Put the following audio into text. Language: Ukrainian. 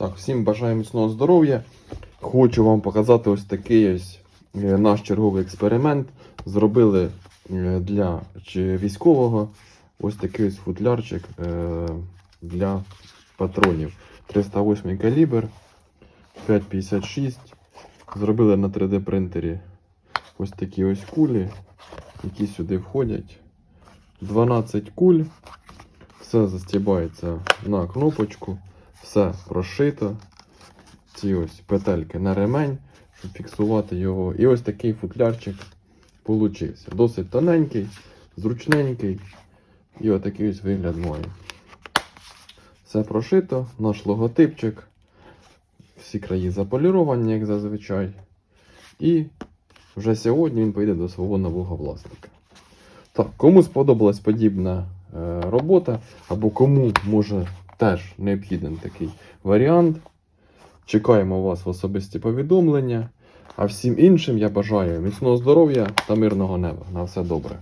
Так, всім бажаю міцного здоров'я. Хочу вам показати ось такий ось е, наш черговий експеримент. Зробили е, для військового ось такий ось футлярчик е, для патронів. 308 калібр, 5,56. Зробили на 3D принтері ось такі ось кулі, які сюди входять. 12 куль. Все застібається на кнопочку, все прошито. Ці ось петельки на ремень, щоб фіксувати його. І ось такий футлярчик получився. Досить тоненький, зручненький. І отакий ось вигляд має. Все прошито, наш логотипчик. Всі краї заполіровані, як зазвичай. І вже сьогодні він поїде до свого нового власника. Так, кому сподобалась подібна е, робота, або кому може теж необхідний такий варіант. Чекаємо вас в особисті повідомлення. А всім іншим я бажаю міцного здоров'я та мирного неба. На все добре.